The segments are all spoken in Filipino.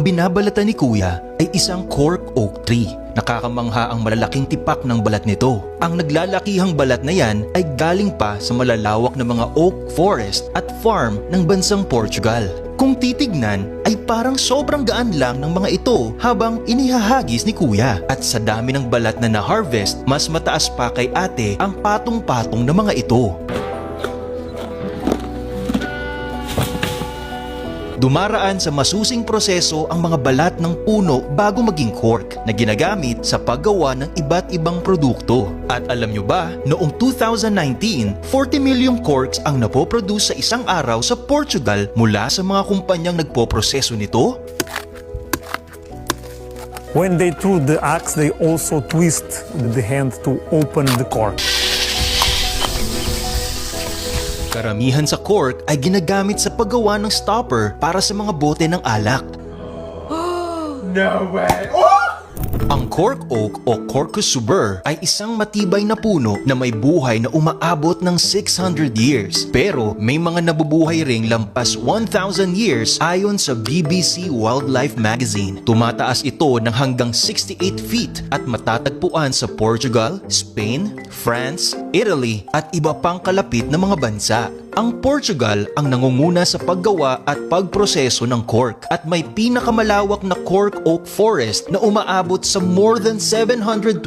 Ang binabalatan ni Kuya ay isang cork oak tree. Nakakamangha ang malalaking tipak ng balat nito. Ang naglalakihang balat na yan ay galing pa sa malalawak na mga oak forest at farm ng bansang Portugal. Kung titignan ay parang sobrang gaan lang ng mga ito habang inihahagis ni kuya. At sa dami ng balat na na-harvest, mas mataas pa kay ate ang patong-patong na mga ito. Dumaraan sa masusing proseso ang mga balat ng puno bago maging cork na ginagamit sa paggawa ng iba't ibang produkto. At alam nyo ba, noong 2019, 40 million corks ang napoproduce sa isang araw sa Portugal mula sa mga kumpanyang nagpoproseso nito? When they threw the axe, they also twist the hand to open the cork. Karamihan sa cork ay ginagamit sa paggawa ng stopper para sa mga bote ng alak. No way. Oh! Ang cork oak o Corcus suber ay isang matibay na puno na may buhay na umaabot ng 600 years. Pero may mga nabubuhay ring lampas 1,000 years ayon sa BBC Wildlife Magazine. Tumataas ito ng hanggang 68 feet at matatagpuan sa Portugal, Spain, France, Italy at iba pang kalapit na mga bansa. Ang Portugal ang nangunguna sa paggawa at pagproseso ng cork at may pinakamalawak na cork oak forest na umaabot sa more than 720,000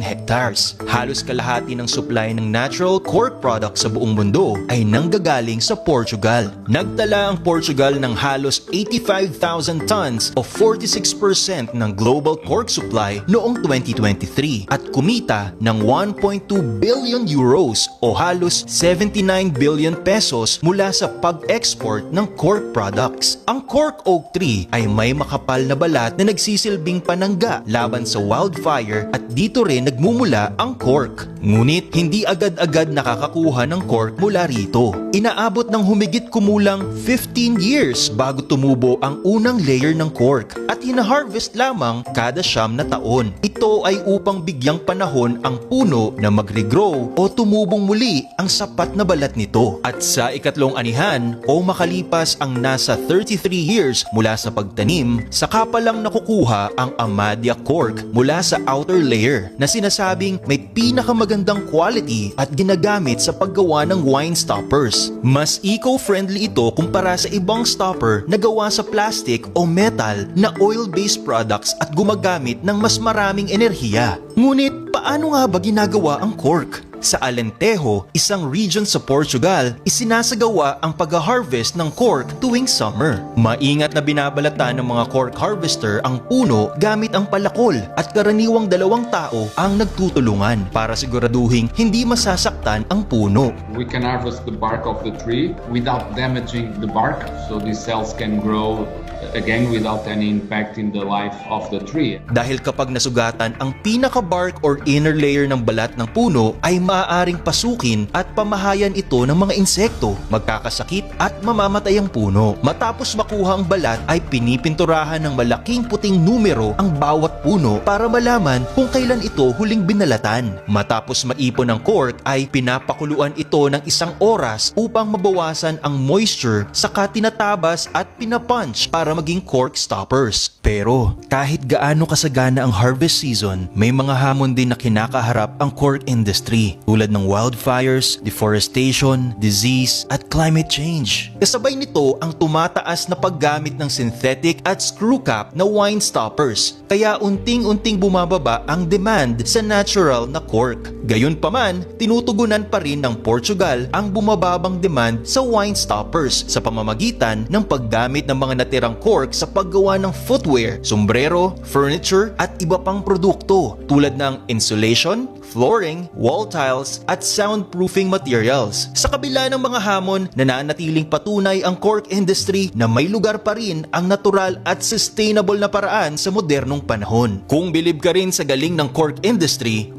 hectares. Halos kalahati ng supply ng natural cork products sa buong mundo ay nanggagaling sa Portugal. Nagtala ang Portugal ng halos 85,000 tons o 46% ng global cork supply noong 2023 at kumita ng 1.2 billion euros o halos 79 billion pesos mula sa pag-export ng cork products. Ang cork oak tree ay may makapal na balat na nagsisilbing panangga laban sa wildfire at dito rin nagmumula ang cork. Ngunit hindi agad-agad nakakakuha ng cork mula rito. Inaabot ng humigit kumulang 15 years bago tumubo ang unang layer ng cork at hina-harvest lamang kada siyam na taon. Ito ay upang bigyang panahon ang puno na mag-regrow o tumubong muli ang sapat na balat nito. At sa ikatlong anihan o makalipas ang nasa 33 years mula sa pagtanim, saka pa lang nakukuha ang Amadia cork mula sa outer layer na sinasabing may pinakamagandang quality at ginagamit sa paggawa ng wine stoppers. Mas eco-friendly ito kumpara sa ibang stopper na gawa sa plastic o metal na oil-based products at gumagamit ng mas maraming enerhiya. Ngunit paano nga ba ginagawa ang cork? Sa Alentejo, isang region sa Portugal, isinasagawa ang pag-harvest ng cork tuwing summer. Maingat na binabalatan ng mga cork harvester ang puno gamit ang palakol at karaniwang dalawang tao ang nagtutulungan para siguraduhing hindi masasaktan ang puno. We can harvest the bark of the tree without damaging the bark, so these cells can grow again without any impact in the life of the tree. Dahil kapag nasugatan ang pinaka-bark or inner layer ng balat ng puno ay maaaring pasukin at pamahayan ito ng mga insekto, magkakasakit at mamamatay ang puno. Matapos makuha ang balat ay pinipinturahan ng malaking puting numero ang bawat puno para malaman kung kailan ito huling binalatan. Matapos maipon ang cork ay pinapakuluan ito ng isang oras upang mabawasan ang moisture saka tinatabas at pinapunch para maging cork stoppers. Pero kahit gaano kasagana ang harvest season, may mga hamon din na kinakaharap ang cork industry tulad ng wildfires, deforestation, disease at climate change. Kasabay nito ang tumataas na paggamit ng synthetic at screw cap na wine stoppers kaya unting-unting bumababa ang demand sa natural na cork. Gayunpaman, tinutugunan pa rin ng Portugal ang bumababang demand sa wine stoppers sa pamamagitan ng paggamit ng mga natirang cork sa paggawa ng footwear, sombrero, furniture at iba pang produkto tulad ng insulation, flooring, wall tiles at soundproofing materials. Sa kabila ng mga hamon, nananatiling patunay ang cork industry na may lugar pa rin ang natural at sustainable na paraan sa modernong panahon. Kung bilib ka rin sa galing ng cork industry,